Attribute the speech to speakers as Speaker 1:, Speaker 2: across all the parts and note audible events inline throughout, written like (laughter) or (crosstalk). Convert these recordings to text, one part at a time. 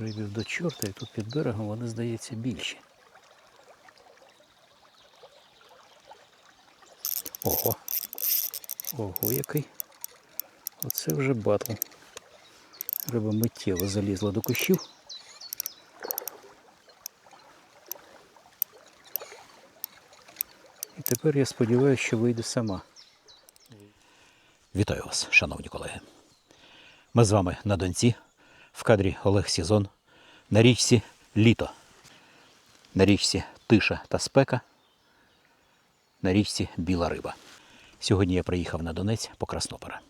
Speaker 1: рибів до чорта, і тут під берегом вони, здається, більші. Ого. Ого, який. Оце вже батл. Риба миттєво залізла до кущів. І тепер я сподіваюся, що вийде сама. Вітаю вас, шановні колеги. Ми з вами на Донці, в кадрі Олег Сізон, на річці Літо, на річці Тиша та Спека, на річці Біла Риба. Сьогодні я приїхав на Донець по Краснопера.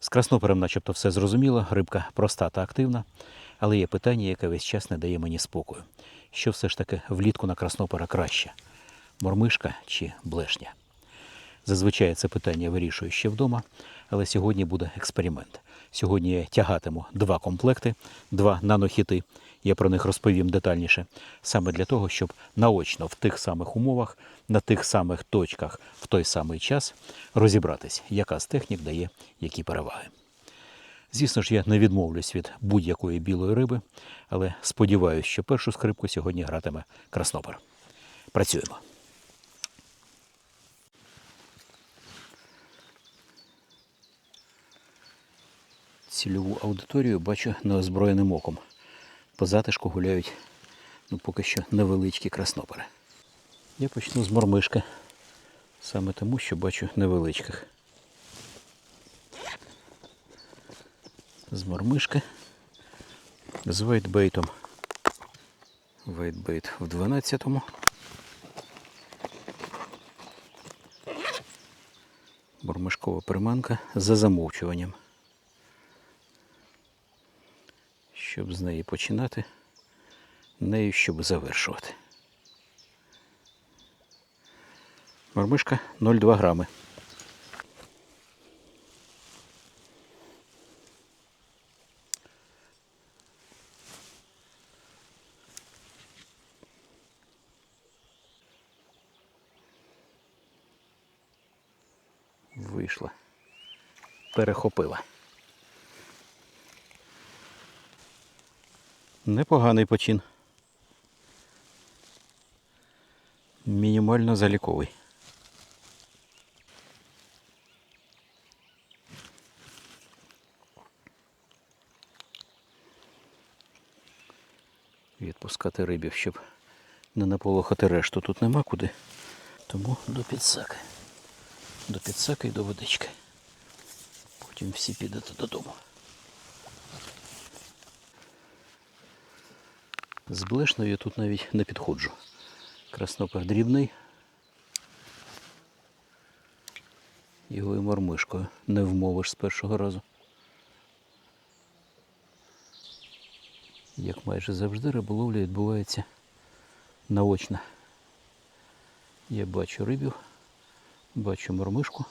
Speaker 1: З Краснопером начебто все зрозуміло, рибка проста та активна, але є питання, яке весь час не дає мені спокою. Що все ж таки влітку на Краснопера краще? Мормишка чи блешня? Зазвичай це питання вирішую ще вдома, але сьогодні буде експеримент. Сьогодні я тягатиму два комплекти, два нанохіти. Я про них розповім детальніше, саме для того, щоб наочно в тих самих умовах, на тих самих точках, в той самий час розібратись, яка з технік дає які переваги. Звісно ж, я не відмовлюсь від будь-якої білої риби, але сподіваюся, що першу скрипку сьогодні гратиме краснопер. Працюємо. Цільову аудиторію бачу неозброєним оком. По затишку гуляють ну, поки що невеличкі краснопери. Я почну з мормишки. Саме тому, що бачу невеличких. З мормишки. З вейтбейтом. Вейтбейт в 12-му. Мормишкова приманка за замовчуванням. Щоб з неї починати, нею щоб завершувати. Мормишка 0,2 грами. Вийшла. Перехопила. Непоганий почин. Мінімально заліковий. Відпускати рибів, щоб не наполохати решту. Тут нема куди. Тому до підсаки. До підсаки і до водички. Потім всі підете додому. З блешною я тут навіть не підходжу. Краснопер дрібний. Його і мормишкою не вмовиш з першого разу. Як майже завжди, риболовля відбувається наочно. Я бачу рибів, бачу мормишку.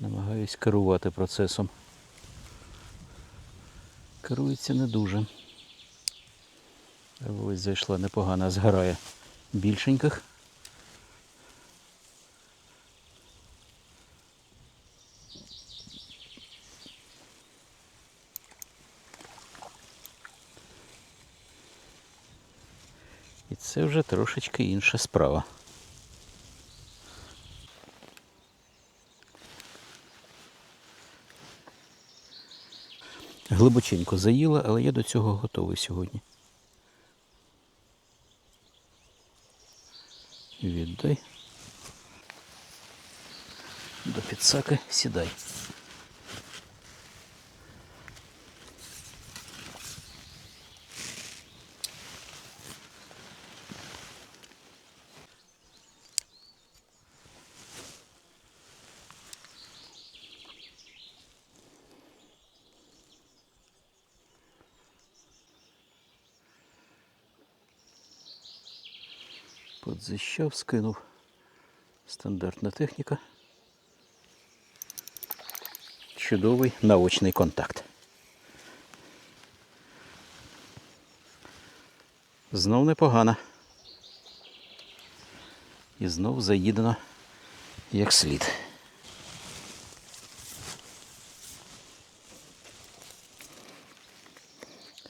Speaker 1: Намагаюсь керувати процесом керується не дуже. Ось зайшла непогана, згорає більшеньких. І це вже трошечки інша справа. Глибоченько заїла, але я до цього готовий сьогодні. Віддай. До підсаки сідай. зіщав, скинув. Стандартна техніка. Чудовий наочний контакт. Знов непогано. І знов заїдено як слід.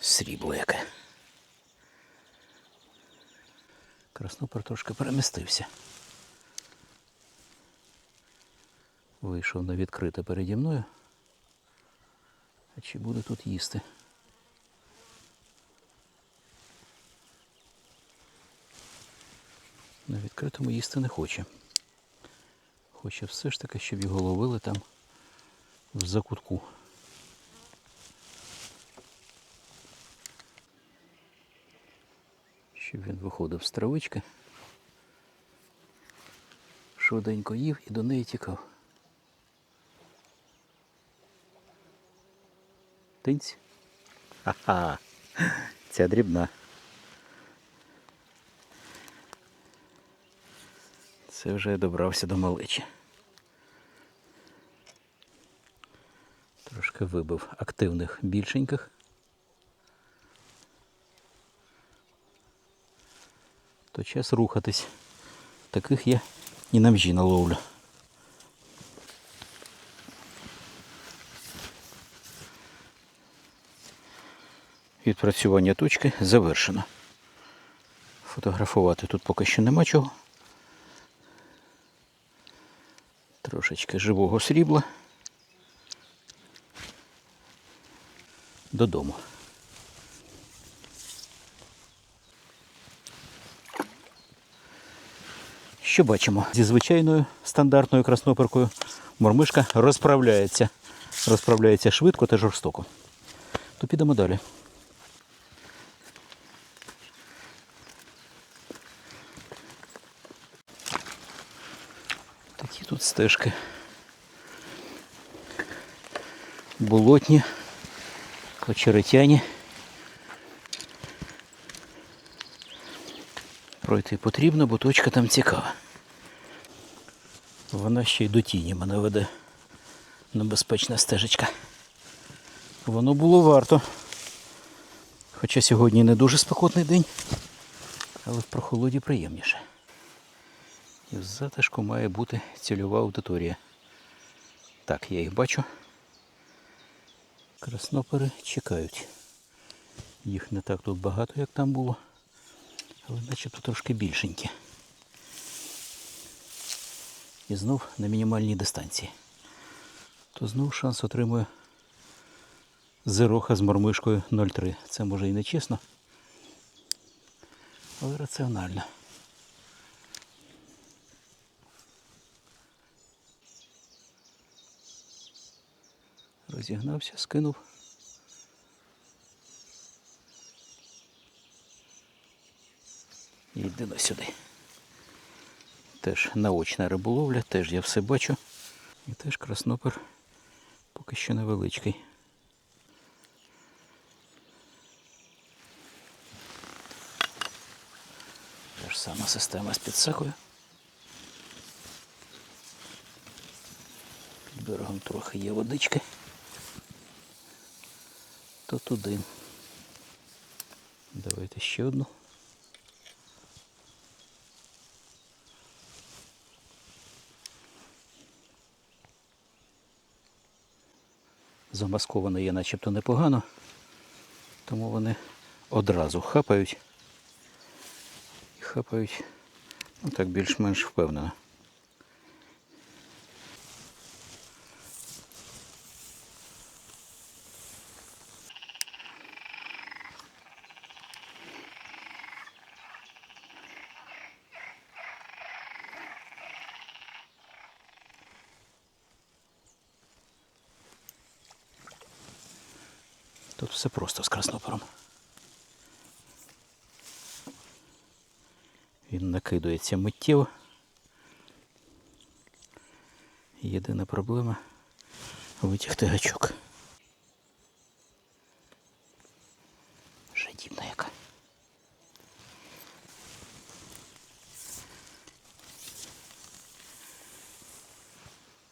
Speaker 1: Срібло яке. Краснопер трошки перемістився. Вийшов на відкрите переді мною. А чи буде тут їсти? На відкритому їсти не хоче. Хоче все ж таки, щоб його ловили там в закутку. Виходив з травички, швиденько їв і до неї тікав. Тинць. Ха-ха. Ця дрібна. Це вже добрався до малечі. Трошки вибив активних більшеньких. То час рухатись. Таких я і на мжі наловлю. Відпрацювання точки завершено. Фотографувати тут поки що нема чого. Трошечки живого срібла. Додому. Що бачимо? Зі звичайною стандартною красноперкою мормишка розправляється. Розправляється швидко та жорстоко. То підемо далі. Такі тут стежки. Болотні, очеретяні. Пройти потрібно, бо точка там цікава. Вона ще й до тіні мене веде. Небезпечна стежечка. Воно було варто. Хоча сьогодні не дуже спекотний день, але в прохолоді приємніше. І в затишку має бути цільова аудиторія. Так, я їх бачу. Краснопери чекають. Їх не так тут багато, як там було, але начебто трошки більшенькі. І знов на мінімальній дистанції. То знов шанс отримує зероха з мормишкою 0,3. Це може і не чесно, але раціонально. Розігнався, скинув. І йди на сюди. Теж наочна риболовля, теж я все бачу. І теж краснопер поки що невеличкий. Та ж сама система з підсакою. Під берегом трохи є водички. То туди. Давайте ще одну. Замасковано є начебто непогано, тому вони одразу хапають. І хапають ну так більш-менш впевнено. Тут все просто з краснопором. Він накидується миттєво. Єдина проблема витягти гачок. Жадібна яка.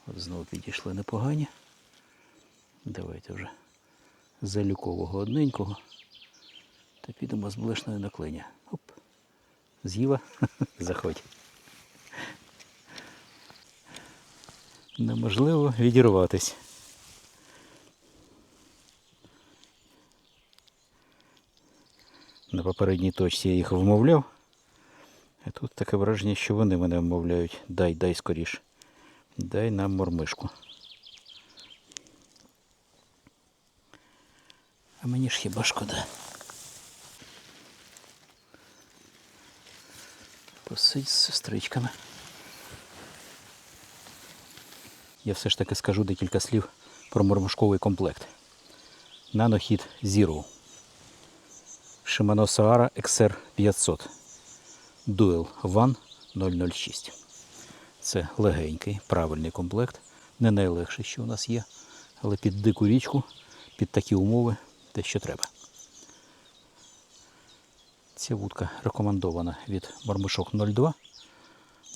Speaker 1: От знову підійшли непогані. Давайте вже залюкового одненького. Та підемо з блешної на клиня. Оп. З'їва. (laughs) Заходь. Неможливо відірватись. На попередній точці я їх вмовляв. А тут таке враження, що вони мене вмовляють. Дай, дай скоріш. Дай нам мормишку. А мені ж хіба шкода. Посидь з сестричками. Я все ж таки скажу декілька слів про мормишковий комплект. Нанохід Zero. Shimano Sahara XR 500. Dual One 006. Це легенький, правильний комплект. Не найлегший, що у нас є, але під дику річку, під такі умови, те, що треба. Ця вудка рекомендована від мормишок 02.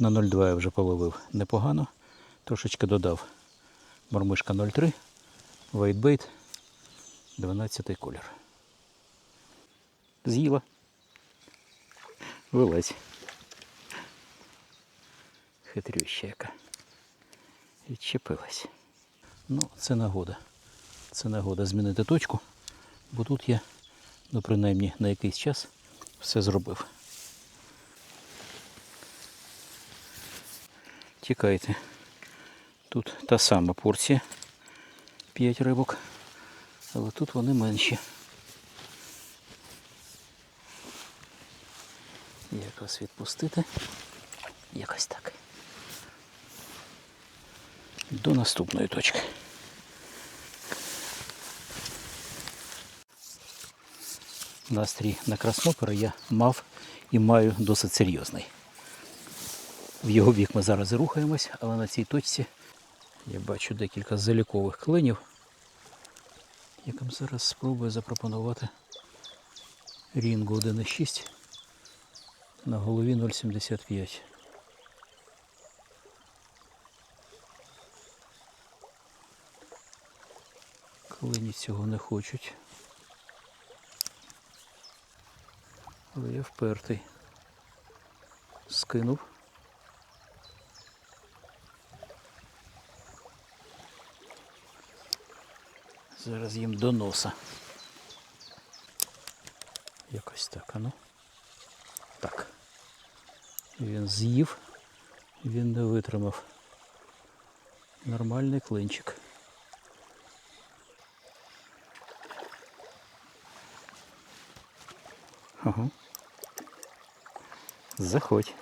Speaker 1: На 02 я вже половив непогано. Трошечки додав мормишка 03, вейтбейт, 12 колір. З'їла. Вилазь. Хитрюща яка. Відчепилась. Ну, це нагода. Це нагода змінити точку, бо тут я, ну принаймні на якийсь час все зробив. Тікайте. Тут та сама порція. 5 рибок. Але тут вони менші. Як вас відпустити? Якось так. До наступної точки. Настрій на краснопера я мав і маю досить серйозний. В його бік ми зараз рухаємось, але на цій точці я бачу декілька залікових клинів, яким зараз спробую запропонувати рінгу 1,6 на голові 0,75. Клині цього не хочуть. Але я впертий. Скинув. Зараз їм до носа. Якось так, а ну. Так. Він з'їв, він не витримав. Нормальний клинчик. Заходь.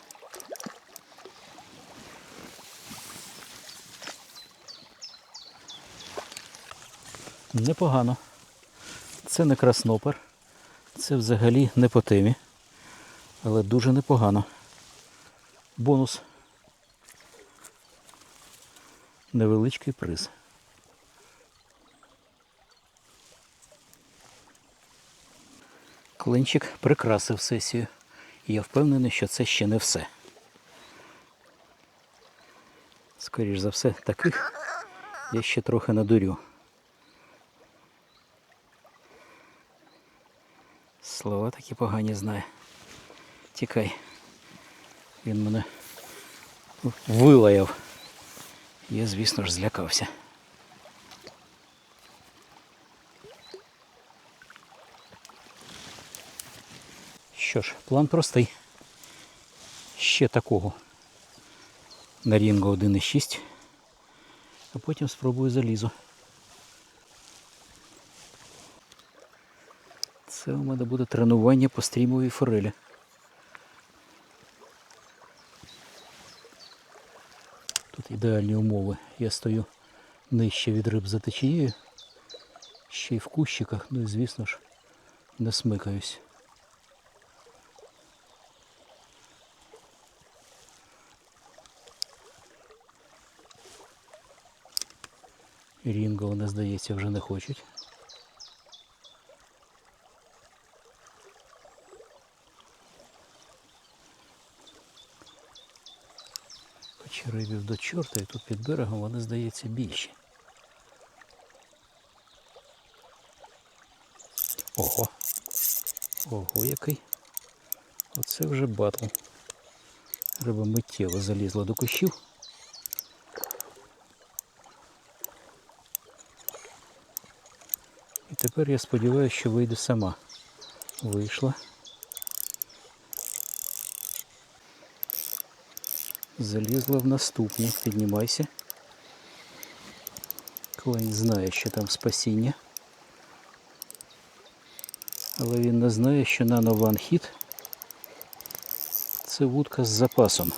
Speaker 1: Непогано. Це не краснопер. Це взагалі не по темі. Але дуже непогано. Бонус. Невеличкий приз. Клинчик прикрасив сесію. І я впевнений, що це ще не все. Скоріш за все, таких я ще трохи надурю. Слова такі погані знає. Тікай. Він мене вилаяв. Я, звісно ж, злякався. Що ж, план простий. Ще такого на рінгу 1,6, а потім спробую залізу. Це у мене буде тренування по стрімовій форелі. Тут ідеальні умови. Я стою нижче від риб за течією, ще й в кущиках, ну і звісно ж не смикаюсь. Рінго, вони, здається, вже не хочуть. Хоч рибів до чорта, і тут під берегом вони, здається, більші. Ого. Ого, який. Оце вже батл. Риба миттєво залізла до кущів. І тепер я сподіваюся, що вийде сама. Вийшла. Залізла в наступні. Піднімайся. Клень знає, що там спасіння. Але він не знає, що нано ванхіт це вудка з запасом.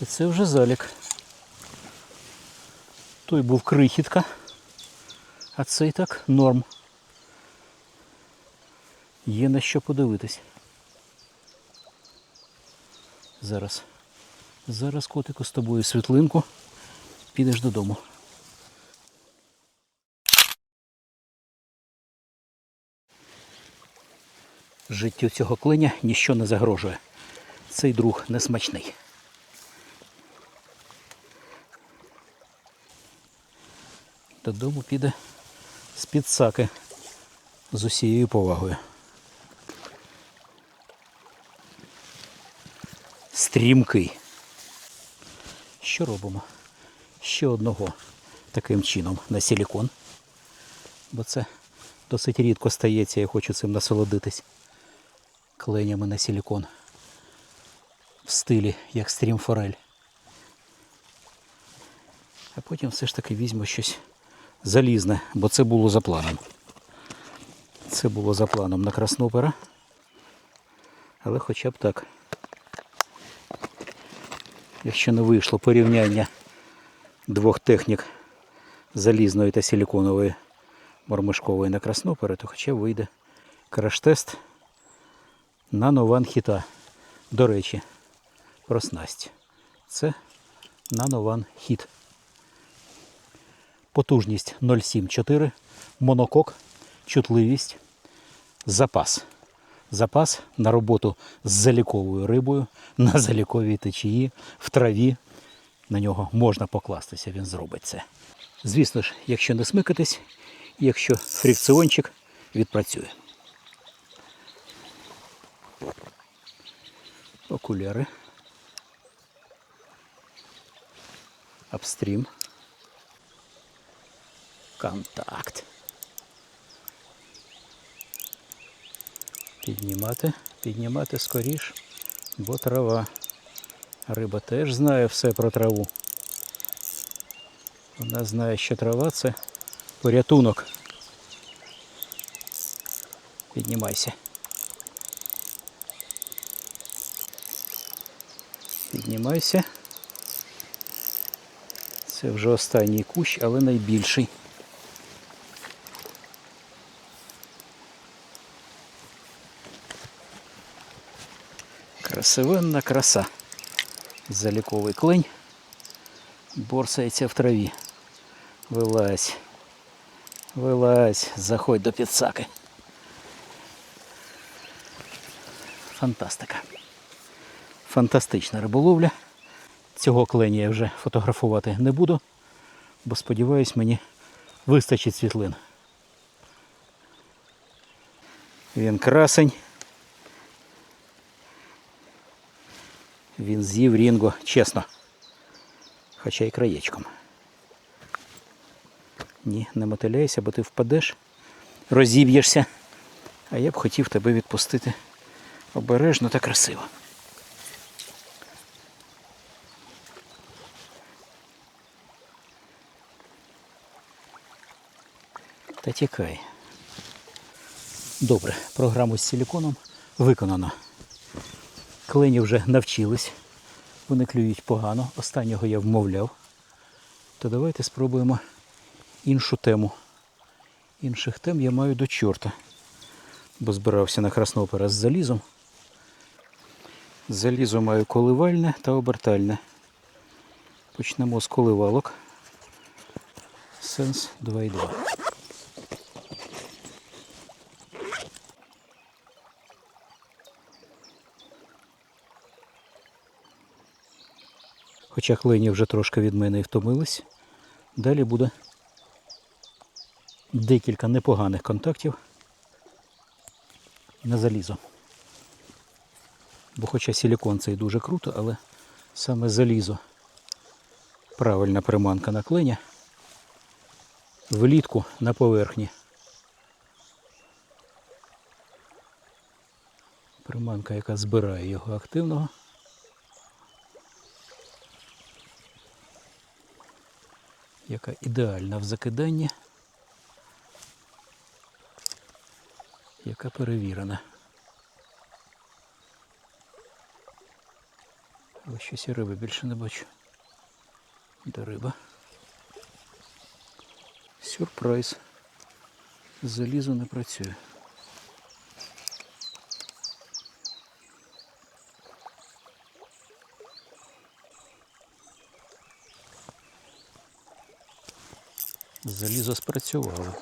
Speaker 1: І це вже залік. Той був крихітка, а цей так норм. Є на що подивитись. Зараз. Зараз котику з тобою світлинку. Підеш додому. Життю цього клиня ніщо не загрожує. Цей друг несмачний. Додому піде з-під саки з усією повагою. Стрімкий. Що робимо? Ще одного таким чином на силікон. Бо це досить рідко стається, я хочу цим насолодитись. Кленями на силікон. В стилі, як стрімфорель. А потім все ж таки візьму щось залізне, бо це було за планом. Це було за планом на краснопера. Але хоча б так. Якщо не вийшло порівняння двох технік залізної та силіконової мормишкової на краснопера, то хоча б вийде краш-тест на нован хіта. До речі, про снасть. Це нанован хіт. Потужність 0,74, монокок, чутливість, запас. Запас на роботу з заліковою рибою, (laughs) на заліковій течії, в траві. На нього можна покластися, він зробить це. Звісно ж, якщо не смикатись, якщо фрикціончик відпрацює. Окуляри. Апстрім. Контакт. Піднімати, піднімати скоріш, бо трава. Риба теж знає все про траву. Вона знає, що трава це порятунок. Піднімайся. Піднімайся. Це вже останній кущ, але найбільший. Красивенна краса. Заліковий клень борсається в траві. Вилазь. Вилазь, заходь до підсаки. Фантастика. Фантастична риболовля. Цього кленя я вже фотографувати не буду, бо сподіваюсь, мені вистачить світлин. Він красень. Він з'їв рінго чесно. Хоча й краєчком. Ні, не мотиляйся, бо ти впадеш, розіб'єшся. А я б хотів тебе відпустити обережно та красиво. Та тікай. Добре, програму з силіконом виконано. Клені вже навчились. Вони клюють погано. Останнього я вмовляв. То давайте спробуємо іншу тему. Інших тем я маю до чорта. Бо збирався на краснопера з залізом. Залізо маю коливальне та обертальне. Почнемо з коливалок. Сенс 2,2. Хоча клині вже трошки від мене і втомились. Далі буде декілька непоганих контактів на залізо. Бо хоча силікон це і дуже круто, але саме залізо правильна приманка на клиня влітку на поверхні. Приманка, яка збирає його активного. Яка ідеальна в закиданні. Яка перевірена. Але щось і риби більше не бачу. Де риба? Сюрприз. Залізо не працює. Залізо спрацювало.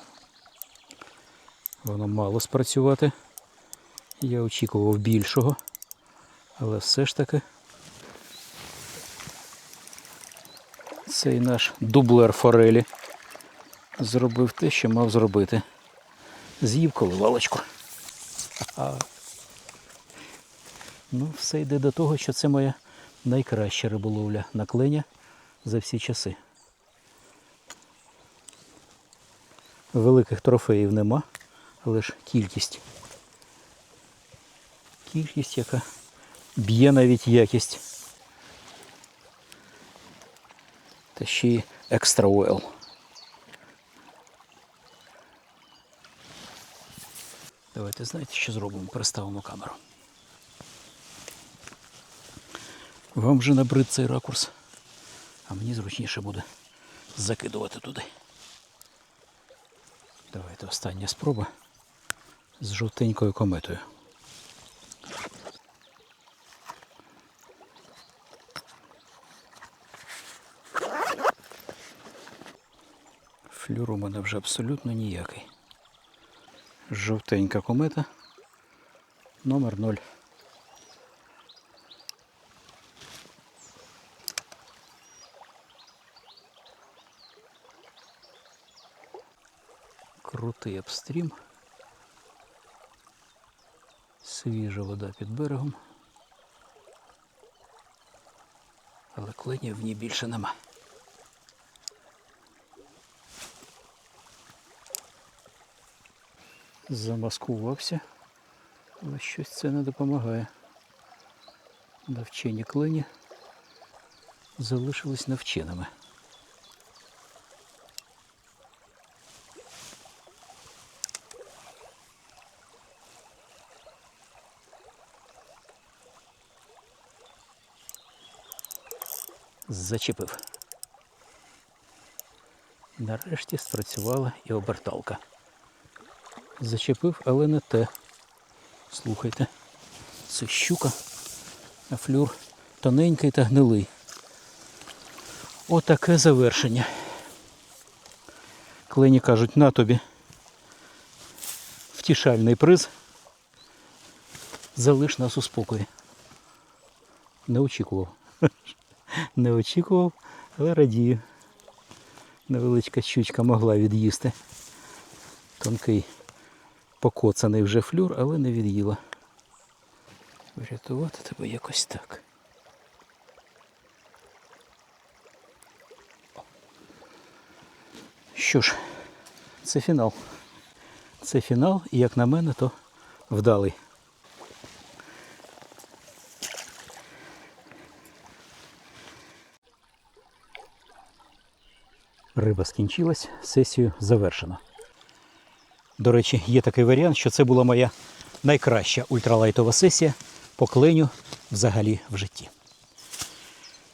Speaker 1: Воно мало спрацювати. Я очікував більшого, але все ж таки цей наш дублер форелі зробив те, що мав зробити. З'їв коливалочку. А, ну, все йде до того, що це моя найкраща риболовля на кленя за всі часи. Великих трофеїв нема, але ж кількість. Кількість, яка б'є навіть якість. Та ще й екстра ойл. Давайте знаєте, що зробимо? Переставимо камеру. Вам вже набрид цей ракурс, а мені зручніше буде закидувати туди. Давайте остання спроба з жовтенькою кометою. Флюр у мене вже абсолютно ніякий. Жовтенька комета номер 0. Крутий обстрім. Свіжа вода під берегом. Але кленів в ній більше нема. Замаскувався, але щось це не допомагає. Навчені клені залишились навченими. Зачепив. Нарешті спрацювала і оберталка. Зачепив, але не те. Слухайте, це щука, а флюр тоненький та гнилий. Отаке завершення. Клені кажуть, на тобі втішальний приз. Залиш нас у спокої. Не очікував. (laughs) Не очікував, але радію. Невеличка щучка могла від'їсти. Тонкий покоцаний вже флюр, але не від'їла. Врятувати тебе якось так. Що ж, це фінал. Це фінал, і як на мене, то вдалий. Риба скінчилась, сесію завершено. До речі, є такий варіант, що це була моя найкраща ультралайтова сесія по кленю взагалі в житті.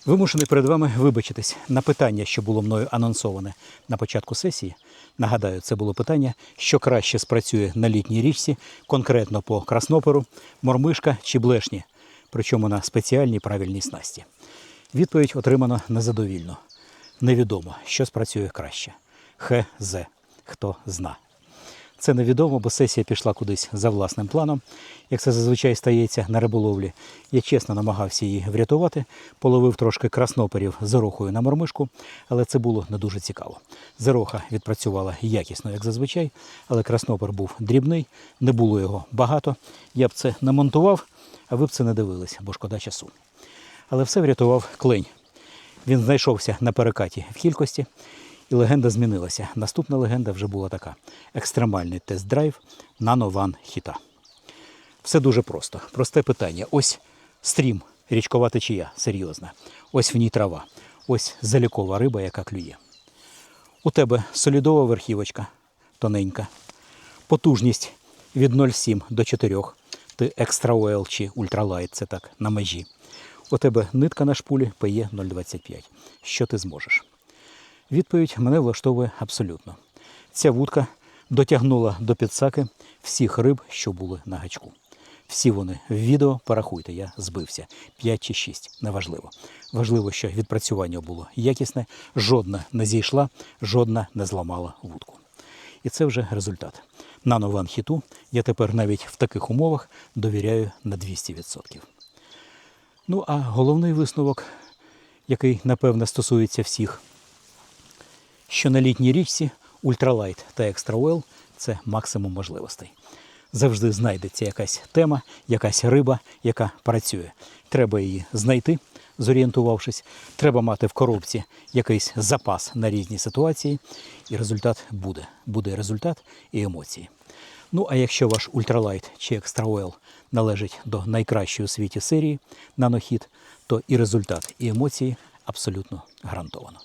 Speaker 1: Вимушений перед вами вибачитись на питання, що було мною анонсоване на початку сесії. Нагадаю, це було питання, що краще спрацює на літній річці, конкретно по красноперу, мормишка чи блешні, причому на спеціальній правильній снасті. Відповідь отримано незадовільно. Невідомо, що спрацює краще. ХЗ. Хто зна. Це невідомо, бо сесія пішла кудись за власним планом, як це зазвичай стається на риболовлі. Я чесно намагався її врятувати, половив трошки красноперів з орохою на мормишку, але це було не дуже цікаво. Зероха відпрацювала якісно, як зазвичай, але краснопер був дрібний, не було його багато. Я б це намонтував, а ви б це не дивились, бо шкода часу. Але все врятував клень. Він знайшовся на перекаті в кількості, і легенда змінилася. Наступна легенда вже була така: екстремальний тест-драйв Nano One хіта. Все дуже просто. Просте питання. Ось стрім, річкова течія, серйозна. Ось в ній трава. Ось залікова риба, яка клює. У тебе солідова верхівочка, тоненька. Потужність від 0,7 до 4. Ти екстра ойл чи ультралайт, це так, на межі. У тебе нитка на шпулі PE 0,25. Що ти зможеш? Відповідь мене влаштовує абсолютно. Ця вудка дотягнула до підсаки всіх риб, що були на гачку. Всі вони в відео порахуйте, я збився. 5 чи 6, неважливо. Важливо, що відпрацювання було якісне, жодна не зійшла, жодна не зламала вудку. І це вже результат. Нано Ван Хіту я тепер навіть в таких умовах довіряю на 200%. Ну а головний висновок, який напевне стосується всіх, що на літній річці ультралайт та екстра ойл – це максимум можливостей. Завжди знайдеться якась тема, якась риба, яка працює. Треба її знайти, зорієнтувавшись. Треба мати в коробці якийсь запас на різні ситуації, і результат буде. Буде результат і емоції. Ну, а якщо ваш ультралайт чи екстра ойл належить до найкращої у світі серії нанохід, то і результат, і емоції абсолютно гарантовано.